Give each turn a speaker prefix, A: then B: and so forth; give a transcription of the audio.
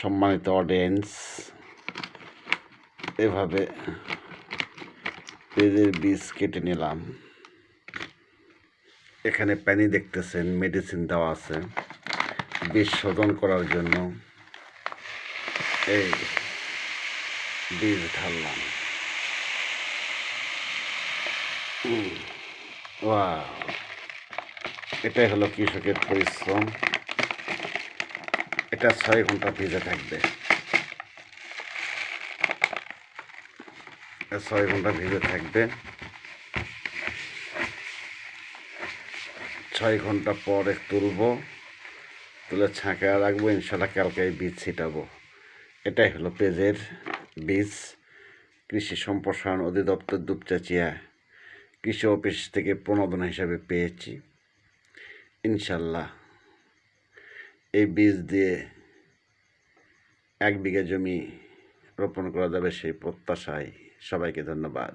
A: সম্মানিত অডিয়েন্স এভাবে পেঁয়াজের বীজ কেটে নিলাম। এখানে প্যানি দেখতেছেন মেডিসিন দেওয়া আছে। বীজ শোধন করার জন্য এই বীজ ঢাললাম। এটাই হলো কৃষকের পরিশ্রম। এটা ছয় ঘণ্টা ভিজে থাকবে। ছয় ঘণ্টা ভিজে থাকবে। ছয় ঘণ্টা পরে তুলবো, তুলে ছাঁকে রাখব, ইনশাল্লাহ কালকে এই বীজ ছিটাবো। এটাই হলো পেজের বীজ। কৃষি সম্প্রসারণ অধিদপ্তর দুপচাচিয়া কৃষি অফিস থেকে প্রণোদনা হিসাবে পেয়েছি। ইনশাল্লাহ। এই বীজ দিয়ে এক বিঘা জমি রোপণ করা যাবে সেই প্রত্যাশায় সবাইকে ধন্যবাদ।